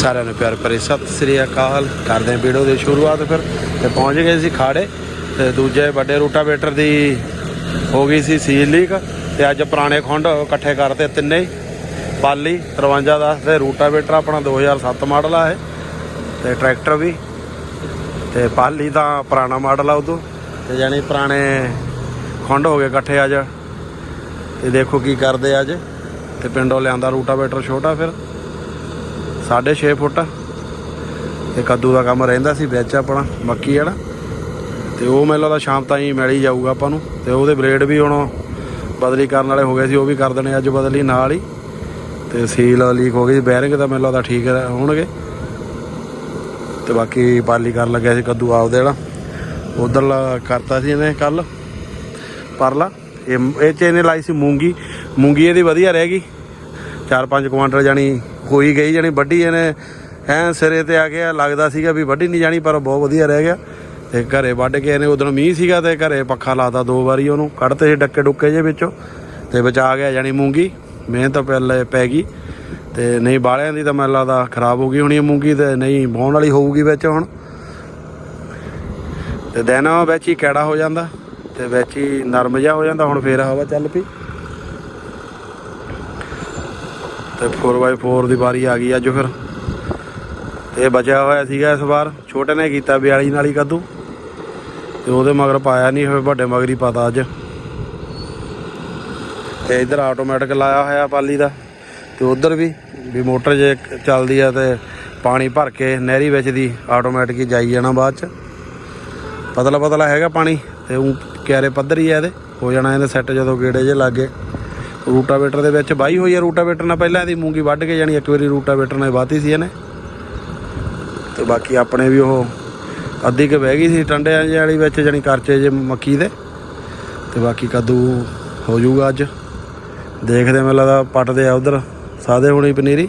ਸਾਰਿਆਂ ਨੂੰ ਪਿਆਰ ਭਰੀ ਸਤਿ ਸ੍ਰੀ ਅਕਾਲ। ਕਰਦੇ ਹਾਂ ਵੀਡੀਓ ਦੀ ਸ਼ੁਰੂਆਤ ਫਿਰ। ਤੇ ਪਹੁੰਚ ਗਏ ਸੀ ਖਾੜੇ। ਤੇ ਦੂਜੇ ਵੱਡੇ ਰੂਟਾਵੇਟਰ ਦੀ ਹੋ ਗਈ ਸੀ ਸੀਲ ਲੀਕ। ਤੇ ਅੱਜ ਪੁਰਾਣੇ ਖੁੰਡ ਇਕੱਠੇ ਕਰਤੇ ਤਿੰਨੇ ਹੀ। ਪਾਲੀ 5310 ਤੇ ਰੂਟਾਵੇਟਰ ਆਪਣਾ 2007 ਮਾਡਲ ਆ ਇਹ। ਤੇ ਟਰੈਕਟਰ ਵੀ। ਤੇ ਪਾਲੀ ਦਾ ਪੁਰਾਣਾ ਮਾਡਲ ਆ ਉਦੋਂ। ਤੇ ਜਾਨੀ ਪੁਰਾਣੇ ਖੁੰਡ ਹੋ ਗਏ ਇਕੱਠੇ ਅੱਜ। ਤੇ ਦੇਖੋ ਕੀ ਕਰਦੇ ਅੱਜ। ਤੇ ਪਿੰਡੋਂ ਲਿਆਂਦਾ ਰੂਟਾਵੇਟਰ ਛੋਟਾ ਫਿਰ। 6.5 ਫੁੱਟ। ਤੇ ਕੱਦੂ ਦਾ ਕੰਮ ਰਹਿੰਦਾ ਸੀ, ਵਿੱਚ ਆਪਣਾ ਮੱਕੀ ਵਾਲਾ ਤੇ ਉਹ ਮੈਨੂੰ ਲੱਗਦਾ ਸ਼ਾਮ ਤਾਈਂ ਮਿਲ ਹੀ ਜਾਊਗਾ ਆਪਾਂ ਨੂੰ। ਤੇ ਉਹਦੇ ਬਲੇਡ ਵੀ ਹੁਣ ਬਦਲੀ ਕਰਨ ਵਾਲੇ ਹੋ ਗਏ ਸੀ, ਉਹ ਵੀ ਕਰ ਦੇਣੇ ਅੱਜ ਬਦਲੀ ਨਾਲ ਹੀ। ਤੇ ਸੀਲ ਲੀਕ ਹੋ ਗਈ ਸੀ, ਬੈਰਿੰਗ ਤਾਂ ਮੈਨੂੰ ਲੱਗਦਾ ਠੀਕ ਹੋਣਗੇ। ਤੇ ਬਾਕੀ ਪਾਲੀ ਕਰਨ ਲੱਗਿਆ ਸੀ ਕੱਦੂ ਆਪਦੇ ਵਾਲਾ ਉਧਰਲਾ ਕਰਤਾ ਸੀ ਇਹਨੇ ਕੱਲ ਪਰਲਾ। ਇਹ ਇਹ ਚ ਇਹਨੇ ਲਾਈ ਸੀ ਮੂੰਗੀ। ਮੂੰਗੀ ਇਹਦੀ ਵਧੀਆ ਰਹਿ ਗਈ। 4-5 ਕੁਆਂਟਲ ਜਾਣੀ ਹੋਈ ਗਈ, ਜਾਣੀ ਵੱਡੀ ਇਹਨੇ। ਐ ਸਿਰੇ ਤੇ ਆ ਗਿਆ, ਲੱਗਦਾ ਸੀਗਾ ਵੀ ਵੱਡੀ ਨਹੀਂ ਜਾਣੀ, ਪਰ ਬਹੁਤ ਵਧੀਆ ਰਹਿ ਗਿਆ। ਤੇ ਘਰੇ ਵੱਢ ਕੇ ਇਹਨੇ ਉਦੋਂ ਮੀਂਹ ਸੀਗਾ ਤੇ ਘਰੇ ਪੱਖਾ ਲਾਤਾ ਦੋ ਵਾਰੀ ਉਹਨੂੰ, ਕੱਢਤੇ ਸੀ ਡੱਕੇ ਡੁੱਕੇ ਜੇ ਵਿੱਚੋਂ। ਤੇ ਬਚਾ ਗਿਆ, ਜਾਣੀ ਮੂੰਗੀ। ਮਿਹਨਤ ਪਹਿਲੇ ਪੈ ਗਈ। ਤੇ ਨਹੀਂ ਬਾਲਿਆਂ ਦੀ ਤਾਂ ਮੈਨੂੰ ਲੱਗਦਾ ਖਰਾਬ ਹੋ ਗਈ ਹੋਣੀ ਮੂੰਗੀ ਤੇ ਨਹੀਂ ਬਾਉਣ ਵਾਲੀ ਹੋਊਗੀ ਵਿੱਚ ਹੁਣ। ਤੇ ਦਿਨ ਵਿੱਚ ਹੀ ਕੈੜਾ ਹੋ ਜਾਂਦਾ ਤੇ ਵਿੱਚ ਹੀ ਨਰਮ ਜਿਹਾ ਹੋ ਜਾਂਦਾ, ਹੁਣ ਫੇਰ ਹਵਾ ਚੱਲ ਪਈ। ਤੇ 4x4 ਦੀ ਵਾਰੀ ਆ ਗਈ ਅੱਜ ਫਿਰ। ਇਹ ਬਚਿਆ ਹੋਇਆ ਸੀਗਾ ਇਸ ਵਾਰ। ਛੋਟੇ ਨੇ ਕੀਤਾ 42 ਨਾਲ ਹੀ ਕੱਦੂ। ਤੇ ਉਹਦੇ ਮਗਰ ਪਾਇਆ ਨਹੀਂ ਹੋਵੇ ਵੱਡੇ ਮਗਰ ਹੀ ਪਤਾ ਅੱਜ। ਤੇ ਇਧਰ ਆਟੋਮੈਟਿਕ ਲਾਇਆ ਹੋਇਆ ਪਾਲੀ ਦਾ। ਤੇ ਉਧਰ ਵੀ ਵੀ ਮੋਟਰ ਜੇ ਚੱਲਦੀ ਆ ਤੇ ਪਾਣੀ ਭਰ ਕੇ ਨਹਿਰੀ ਵਿੱਚ ਦੀ ਆਟੋਮੈਟਿਕ ਹੀ ਜਾਈ ਜਾਣਾ ਬਾਅਦ ਚ। ਪਤਲਾ ਪਤਲਾ ਹੈਗਾ ਪਾਣੀ, ਤੇ ਉਹ ਕਿਆਰੇ ਪੱਧਰ ਹੀ ਆ ਇਹਦੇ। ਹੋ ਜਾਣਾ ਇਹਦੇ ਸੈੱਟ ਜਦੋਂ ਗੇੜੇ ਜੇ ਲੱਗੇ ਰੂਟਾਵੇਟਰ ਦੇ ਵਿੱਚ ਬਾਈ ਹੋਈ ਆ ਰੂਟਾਵੇਟਰ ਨਾਲ ਪਹਿਲਾਂ ਇਹਦੀ ਮੂੰਗੀ ਵੱਢ ਕੇ ਜਾਣੀ, ਇੱਕ ਵਾਰੀ ਰੂਟਾਵੇਟਰ ਨਾਲ ਵਾਤੀ ਸੀ ਇਹਨੇ। ਤੇ ਬਾਕੀ ਆਪਣੇ ਵੀ ਉਹ ਅੱਧੀ ਕੁ ਬਹਿ ਗਈ ਸੀ ਟੰਡਿਆਂ ਵਾਲੀ ਵਿੱਚ, ਜਾਣੀ ਕਰਚੇ ਜੇ ਮੱਕੀ ਦੇ। ਤੇ ਬਾਕੀ ਕੱਦੂ ਹੋ ਜਾਊਗਾ ਅੱਜ। ਦੇਖਦੇ ਮੈਨੂੰ ਲੱਗਦਾ ਪੱਟਦੇ ਆ ਉਧਰ, ਸਾਦੇ ਹੋਣੀ ਪਨੀਰੀ।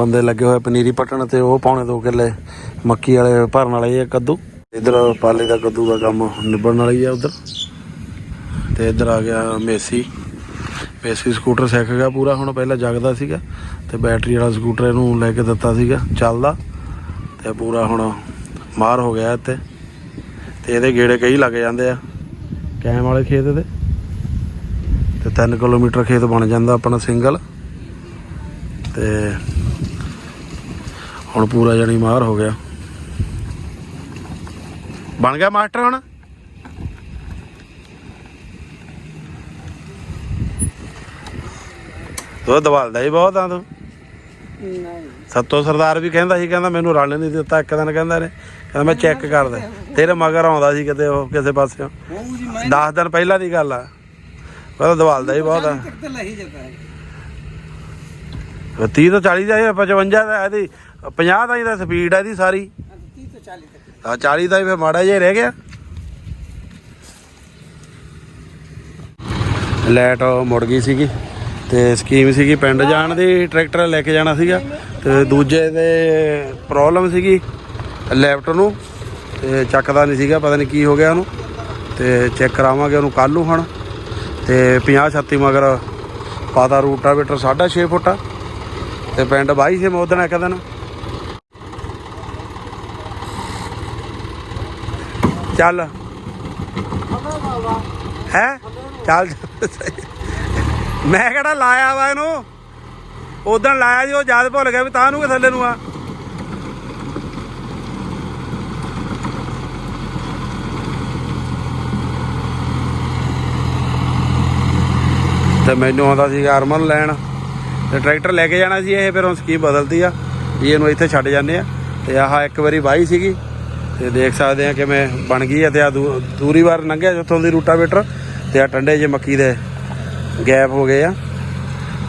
ਬੰਦੇ ਲੱਗੇ ਹੋਏ ਪਨੀਰੀ ਪੱਟਣ ਤੇ ਉਹ ਪੌਣੇ 2 ਕਿੱਲੇ। ਮੱਕੀ ਵਾਲੇ ਭਰਨ ਵਾਲੇ ਆ ਕੱਦੂ। ਇਧਰ ਪਾਲੇ ਦਾ ਕੱਦੂ ਦਾ ਕੰਮ ਨਿਬੜਨ ਵਾਲੀ ਆ ਉਧਰ। ਤੇ ਇਧਰ ਆ ਗਿਆ ਮੇਸੀ। ਮੇਸੀ ਸਕੂਟਰ ਸਿੱਖ ਗਿਆ ਪੂਰਾ, ਹੁਣ ਪਹਿਲਾਂ ਜਗਦਾ ਸੀਗਾ ਤੇ ਬੈਟਰੀ ਵਾਲਾ ਸਕੂਟਰ ਇਹਨੂੰ ਲੈ ਕੇ ਦਿੱਤਾ ਸੀਗਾ, ਚੱਲਦਾ। ਤੇ ਪੂਰਾ ਹੁਣ ਮਾਰ ਹੋ ਗਿਆ ਇੱਥੇ। ਤੇ ਇਹਦੇ ਗੇੜੇ ਕਈ ਲੱਗ ਜਾਂਦੇ ਆ, ਕੈਮ ਵਾਲੇ ਖੇਤ ਦੇ। ਤੇ 3 ਕਿਲੋਮੀਟਰ ਖੇਤ ਬਣ ਜਾਂਦਾ ਆਪਣਾ ਸਿੰਗਲ। ਤੇ ਹੁਣ ਪੂਰਾ ਜਣੀ ਮਾਰ ਹੋ ਗਿਆ। ਬਣ ਗਿਆ ਮਾਸਟਰ ਹੁਣ? ਤੂੰ ਦਵਾਲਦਾ ਹੀ ਬਹੁਤ ਆ ਤੂੰ। ਨਹੀਂ। ਸੱਤੋ ਸਰਦਾਰ ਵੀ ਕਹਿੰਦਾ ਸੀ ਕਹਿੰਦਾ ਮੈਨੂੰ ਰਲ ਨਹੀਂ ਦਿੱਤਾ ਇੱਕ ਦਿਨ ਕਹਿੰਦਾ ਨੇ। ਕਹਿੰਦਾ ਮੈਂ ਚੈੱਕ ਕਰਦਾ। ਤੇਰੇ ਮਗਰ ਆਉਂਦਾ ਸੀ ਕਿਤੇ ਉਹ ਕਿਸੇ ਪਾਸਿਓਂ। ਉਹ ਜੀ ਮੈਂ 10 ਦਿਨ ਪਹਿਲਾਂ ਦੀ ਗੱਲ ਆ। ਕਹਿੰਦਾ ਦਵਾਲਦਾ ਹੀ ਬਹੁਤ ਆ। ਤੱਕ ਤਾਂ ਲਹੀ ਜਾਂਦਾ। ਹੈ 30 ਤੋਂ 40 ਦਾ ਇਹ 55 ਦਾ ਇਹਦੀ 50 ਦਾ ਇਹਦਾ ਸਪੀਡ ਹੈ ਇਹਦੀ ਸਾਰੀ। 30 ਤੋਂ 40 ਤੱਕ ਆ 40 ਦਾ ਹੀ ਫਿਰ ਮਾੜਾ ਜਿਹਾ ਰਹਿ ਗਿਆ। ਲੈਟ ਮੁੜ ਗਈ ਸੀਗੀ ਤੇ ਸਕੀਮ ਸੀਗੀ ਪਿੰਡ ਜਾਣ ਦੀ ਟਰੈਕਟਰ ਲੈ ਕੇ ਜਾਣਾ ਸੀਗਾ ਤੇ ਦੂਜੇ ਦੇ ਪ੍ਰੋਬਲਮ ਸੀਗੀ ਲੈਫਟ ਨੂੰ ਤੇ ਚੱਕਦਾ ਨਹੀਂ ਸੀਗਾ, ਪਤਾ ਨਹੀਂ ਕੀ ਹੋ ਗਿਆ ਉਹਨੂੰ ਤੇ ਚੈੱਕ ਕਰਾਵਾਂਗੇ ਉਹਨੂੰ ਕੱਲ ਨੂੰ ਹੁਣ ਤੇ 50 36 ਮਗਰ ਪਾਦਾ ਰੂਟਾਵੇਟਰ 6.5 ਫੁੱਟ ਆ। ਤੇ ਪਿੰਡ ਬਾਈ ਸੀ ਮੋਦਨ ਇੱਕ ਦਿਨ। ਚੱਲ। ਹੈ? ਚੱਲ। ਮੈਂ ਕਿਹੜਾ ਲਾਇਆ ਵਾ ਇਹਨੂੰ? ਉਦੋਂ ਲਾਇਆ ਸੀ, ਉਹ ਯਾਦ ਭੁੱਲ ਗਿਆ ਵੀ ਤਾਂ ਨੂੰ ਥੱਲੇ ਨੂੰ ਆ। ਤੇ ਮੈਨੂੰ ਆਉਂਦਾ ਸੀ ਅਰਮਨ ਲੈਣ। ਤੇ ਟਰੈਕਟਰ ਲੈ ਕੇ ਜਾਣਾ ਸੀ ਇਹ, ਫਿਰ ਹੁਣ ਸਕੀਮ ਬਦਲਦੀ ਆ, ਵੀ ਇਹਨੂੰ ਇੱਥੇ ਛੱਡ ਜਾਂਦੇ ਆ। ਤੇ ਆਹ ਇੱਕ ਵਾਰੀ ਵਾਹੀ ਸੀਗੀ। ਤੇ ਦੇਖ ਸਕਦੇ ਆ ਕਿਵੇਂ ਬਣ ਗਈ ਆ ਤੇ ਆ ਦੂਰੀ ਵਾਰ ਲੰਘਿਆ ਜਿੱਥੋਂ ਦੀ ਰੂਟਾਵੇਟਰ ਤੇ ਆ ਟੰਡੇ ਜੇ ਮੱਕੀ ਦੇ ਗੈਪ ਹੋ ਗਏ ਆ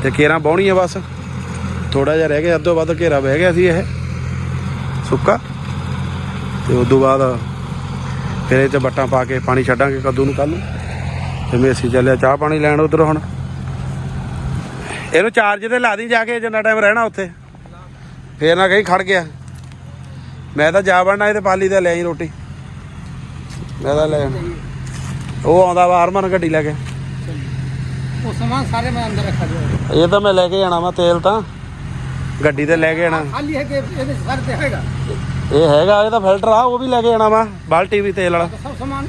ਤੇ ਕੇਰਾਂ ਬਾਉਣੀ ਆ ਬਸ। ਥੋੜਾ ਜਿਹਾ ਰਹਿ ਗਿਆ, ਅੱਧੋ ਵੱਧ ਘੇਰਾ ਬਹਿ ਗਿਆ ਸੀ ਇਹ। ਸੁੱਕਾ। ਤੇ ਉਸ ਤੋਂ ਬਾਅਦ ਫਿਰ ਇਹ 'ਚ ਬੱਟਾਂ ਪਾ ਕੇ ਪਾਣੀ ਛੱਡਾਂਗੇ ਕੱਦੂ ਨੂੰ ਕੱਲ ਨੂੰ। ਤੇ ਮੇਸੀ ਚੱਲਿਆ ਚਾਹ ਪਾਣੀ ਲੈਣ ਉਧਰ ਹੁਣ। ਇਹਨੂੰ ਚਾਰਜ ਤੇ ਲਾ ਦੀ ਜਾ ਕੇ ਜਿੰਨਾ ਟਾਈਮ ਰਹਿਣਾ ਉੱਥੇ। ਫੇਰ ਨਾ ਕਹੀਂ ਖੜ ਗਿਆ। ਮੈਂ ਤਾਂ ਜਾ ਵੜਨਾ ਇਹ ਤੇ ਪਾਲੀ ਦਾ ਲੈ ਆਈ ਰੋਟੀ। ਮੈਂ ਤਾਂ ਲੈ ਉਹ ਆਉਂਦਾ ਵਾ ਹਰਮਨ ਗੱਡੀ ਲੈ ਕੇ। ਉਹ ਸਮਾਨ ਸਾਰੇ ਮੈਂ ਅੰਦਰ ਰੱਖਾ ਦਿਓ ਇਹ ਤਾਂ ਮੈਂ ਲੈ ਕੇ ਜਾਣਾ ਵਾ ਤੇਲ ਤਾਂ। ਗੱਡੀ ਤੇ ਲੈ ਕੇ ਜਾਣਾ। ਖਾਲੀ ਹੈ ਕਿ ਇਹਦੇ ਸਰ ਤੇ ਹੈਗਾ। ਇਹ ਹੈਗਾ ਇਹਦਾ ਫਿਲਟਰ ਆ ਉਹ ਵੀ ਲੈ ਕੇ ਆਣਾ ਵਾ। ਬਾਲਟੀ ਵੀ ਤੇਲ ਵਾਲਾ। ਸਭ ਸਮਾਨ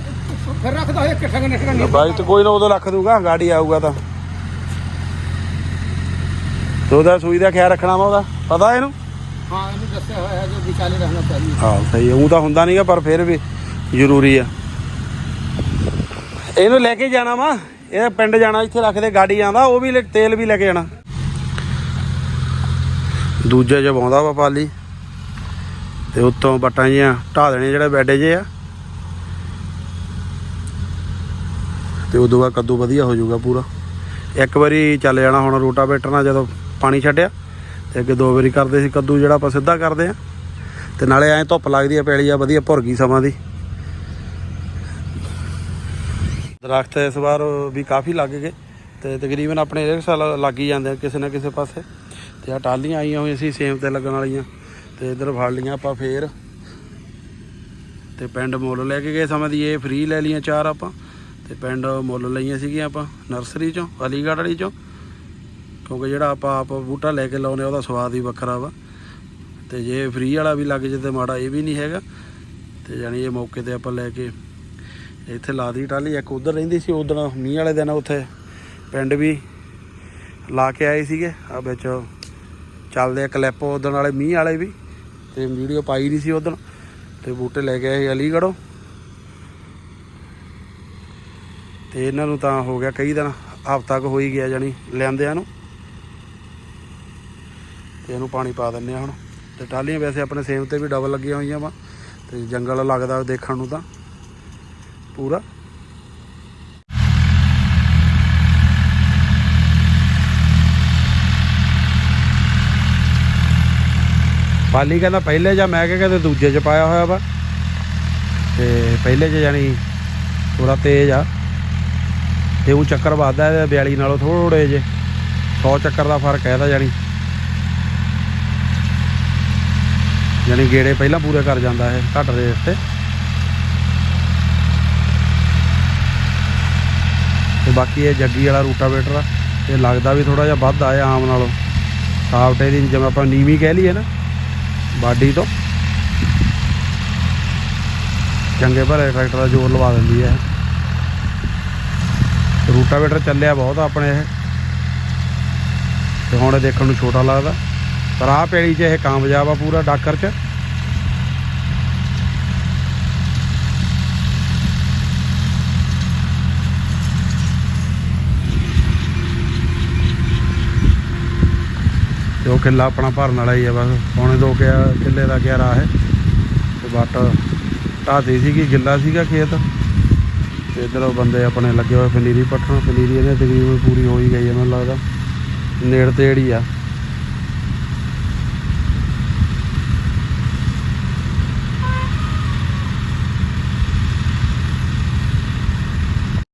ਫਿਰ ਰੱਖ ਦੋ ਇੱਕ ਠੰਗ ਨਿਕਲ ਨਹੀਂ ਬਾਈ ਤੇ ਕੋਈ ਨਾ ਉਦੋਂ ਰੱਖ ਦੂਗਾ ਗਾੜੀ ਆਊਗਾ ਤਾਂ। ਉਹਦਾ ਸੂਈ ਦਾ ਖਿਆਲ ਰੱਖਣਾ ਵਾ ਉਹਦਾ। ਪਤਾ ਇਹਨੂੰ? ਹਾਂ, ਇਹਨੂੰ ਦੱਸਿਆ ਹੋਇਆ ਹੈ ਕਿ ਵਿਚਾਲੇ ਰਹਿਣਾ ਚਾਹੀਦਾ। ਹਾਂ, ਸਹੀ ਉਹ ਤਾਂ ਹੁੰਦਾ ਨਹੀਂਗਾ ਪਰ ਫਿਰ ਵੀ ਜ਼ਰੂਰੀ ਆ। ਇਹਨੂੰ ਲੈ ਕੇ ਜਾਣਾ ਵਾ। ਇਹ ਪਿੰਡ ਜਾਣਾ, ਇੱਥੇ ਰੱਖਦੇ ਗਾਡੀ ਆਂਦਾ ਉਹ ਵੀ ਤੇਲ ਵੀ ਲੈ ਕੇ ਜਾਣਾ। ਦੂਜਾ ਜਬ ਆਉਂਦਾ ਵਾ ਪਾਲੀ। ਤੇ ਉੱਤੋਂ ਬੱਟਾਂ ਜੀਆਂ ਢਾ ਦੇਣੇ ਜਿਹੜੇ ਬੈਡੇ ਜੇ ਆ। ਤੇ ਉਦੋਂ ਬਾਅਦ ਕੱਦੂ ਵਧੀਆ ਹੋ ਜਾਊਗਾ ਪੂਰਾ। ਇੱਕ ਵਾਰੀ ਚੱਲ ਜਾਣਾ ਹੁਣ ਰੋਟਾਵੇਟਰ ਨਾਲ ਜਦੋਂ ਪਾਣੀ ਛੱਡਿਆ। ਤੇ ਅੱਗੇ ਦੋ ਵਾਰੀ ਕਰਦੇ ਸੀ, ਕੱਦੂ ਜਿਹੜਾ ਆਪਾਂ ਸਿੱਧਾ ਕਰਦੇ ਆ ਤੇ ਨਾਲੇ ਐਂ ਧੁੱਪ ਲੱਗਦੀ ਆ, ਪੈਲੀ ਆ, ਵਧੀਆ ਭੁਰ ਗਈ ਸਮਾਂ ਦੀ। ਦਰਖਤ ਇਸ ਵਾਰ ਵੀ ਕਾਫੀ ਲੱਗ ਗਏ ਤੇ ਤਕਰੀਬਨ ਆਪਣੇ ਹਰੇਕ ਸਾਲ ਲੱਗ ਹੀ ਜਾਂਦੇ ਆ ਕਿਸੇ ਨਾ ਕਿਸੇ ਪਾਸੇ। ਤੇ ਆ ਟਾਲੀਆਂ ਆਈਆਂ ਹੋਈਆਂ ਸੀ ਸੇਮ ਤੇ ਲੱਗਣ ਵਾਲੀਆਂ। ਤੇ ਇਧਰ ਫੜ ਲੀਆਂ ਆਪਾਂ ਫੇਰ। ਤੇ ਪਿੰਡ ਮੁੱਲ ਲੈ ਕੇ ਗਏ ਸਮਾਂ ਦੀ, ਇਹ ਫ੍ਰੀ ਲੈ ਲੀਆਂ ਚਾਰ ਆਪਾਂ। ਤੇ ਪਿੰਡ ਮੁੱਲ ਲਈਆਂ ਸੀਗੀਆਂ ਆਪਾਂ ਨਰਸਰੀ ਚੋਂ, ਅਲੀਗੜ੍ਹ ਵਾਲੀ ਚੋਂ। ਕਿਉਂਕਿ ਜਿਹੜਾ ਆਪਾਂ ਆਪ ਬੂਟਾ ਲੈ ਕੇ ਲਾਉਨੇ ਉਹਦਾ ਸਵਾਦ ਹੀ ਵੱਖਰਾ ਵਾ। ਤੇ ਜੇ ਫ੍ਰੀ ਵਾਲਾ ਵੀ ਲੱਗ ਜੇ ਤੇ ਮਾੜਾ ਇਹ ਵੀ ਨਹੀਂ ਹੈਗਾ। ਤੇ ਜਾਨੀ ਇਹ ਮੌਕੇ ਤੇ ਆਪਾਂ ਲੈ ਕੇ ਇੱਥੇ ਲਾ ਦੀ ਟਾਲੀ ਇੱਕ ਉਧਰ ਰਹਿੰਦੀ ਸੀ ਉਦੋਂ ਮੀਂਹ ਵਾਲੇ ਦਿਨ ਉੱਥੇ ਪਿੰਡ ਵੀ ਲਾ ਕੇ ਆਏ ਸੀਗੇ। ਆ ਵਿੱਚ ਚੱਲਦੇ ਆ ਕਲਿੱਪ ਉਦੋਂ ਵਾਲੇ ਮੀਂਹ ਵਾਲੇ ਵੀ। ਤੇ ਵੀਡੀਓ ਪਾਈ ਨਹੀਂ ਸੀ ਉਦੋਂ ਤੇ ਬੂਟੇ ਲੈ ਕੇ ਆਏ ਅਲੀਗੜ੍ਹੋਂ। ਤੇ ਇਹਨਾਂ ਨੂੰ ਤਾਂ ਹੋ ਗਿਆ ਕਈ ਦਿਨ। ਹਫ਼ਤਾ ਕੁ ਹੋ ਹੀ ਗਿਆ ਜਾਨੀ ਲਿਆਂਦਿਆਂ ਨੂੰ। ਤੇ ਇਹਨੂੰ ਪਾਣੀ ਪਾ ਦਿੰਨੇ ਆ ਹੁਣ। ਤੇ ਟਾਲੀਆਂ ਵੈਸੇ ਆਪਣੇ ਸੇਮ ਤੇ ਵੀ ਡਬਲ ਲੱਗੀਆਂ ਹੋਈਆਂ ਵਾ, ਤੇ ਜੰਗਲ ਲੱਗਦਾ ਦੇਖਣ ਨੂੰ ਤਾਂ, ਪੂਰਾ। ਪਾਲੀ ਕਹਿੰਦਾ ਪਹਿਲੇ ਜਾਂ ਮੈਂ ਕਿਹਾ ਕਹਿੰਦੇ ਦੂਜੇ ਚ ਪਾਇਆ ਹੋਇਆ ਵਾ। ਤੇ ਪਹਿਲੇ ਚ ਜਾਨੀ ਥੋੜਾ ਤੇਜ਼ ਆ। ਤੇ ਉਹ ਚੱਕਰ ਵੱਧਦਾ ਇਹਦੇ 42 ਨਾਲੋਂ ਥੋੜੇ ਜੇ। 100 ਚੱਕਰ ਦਾ ਫ਼ਰਕ ਹੈ ਇਹਦਾ ਜਾਨੀ ਜਾਨੀ ਗੇੜੇ ਪਹਿਲਾਂ ਪੂਰੇ ਕਰ ਜਾਂਦਾ ਇਹ ਘੱਟ ਰੇਟ ਤੇ। ਤੇ ਬਾਕੀ ਇਹ ਜੱਗੀ ਵਾਲਾ ਰੂਟਾਵੇਟਰ ਆ, ਇਹ ਲੱਗਦਾ ਵੀ ਥੋੜਾ ਜਿਹਾ ਵੱਧ ਆਇਆ ਆਮ ਨਾਲੋਂ। ਸਾਫਟ ਦੀ ਜਿਵੇਂ ਆਪਾਂ ਨੀਵੀਂ ਕਹਿ ਲਈਏ ਨਾ, ਬਾਡੀ ਤੋਂ। ਚੰਗੇ ਭਲੇ ਟਰੈਕਟਰ ਦਾ ਜ਼ੋਰ ਲਵਾ ਦਿੰਦੀ ਹੈ ਇਹ। ਰੂਟਾਵੇਟਰ ਚੱਲਿਆ ਬਹੁਤ ਆਪਣੇ ਇਹ। ਤੇ ਹੁਣ ਇਹ ਦੇਖਣ ਨੂੰ ਛੋਟਾ ਲੱਗਦਾ। ਪਰ ਆਹ ਪੇੜੀ 'ਚ ਇਹ ਕਾਮਯਾਬ ਆ ਪੂਰਾ ਡਾਕਰ 'ਚ। ਕਿੱਲਾ ਆਪਣਾ ਭਰਨ ਵਾਲਾ ਹੀ ਆ ਬਸ। ਪੌਣੇ ਦੋ ਕਿਆ ਕਿੱਲੇ ਦਾ ਕਿਆ ਰਾਹ ਹੈ। ਤੇ ਬੱਟ ਢਾਤੀ ਸੀਗੀ, ਗਿੱਲਾ ਸੀਗਾ ਖੇਤ। ਤੇ ਇੱਧਰ ਬੰਦੇ ਆਪਣੇ ਲੱਗੇ ਹੋਏ ਪਨੀਰੀ ਪੱਟਣ ਪਨੀਰੀ ਇਹਨੇ ਤਕਰੀਬਨ ਪੂਰੀ ਹੋ ਹੀ ਗਈ ਹੈ ਮੈਨੂੰ ਲੱਗਦਾ। ਨੇੜ ਤੇੜ ਹੀ ਆ।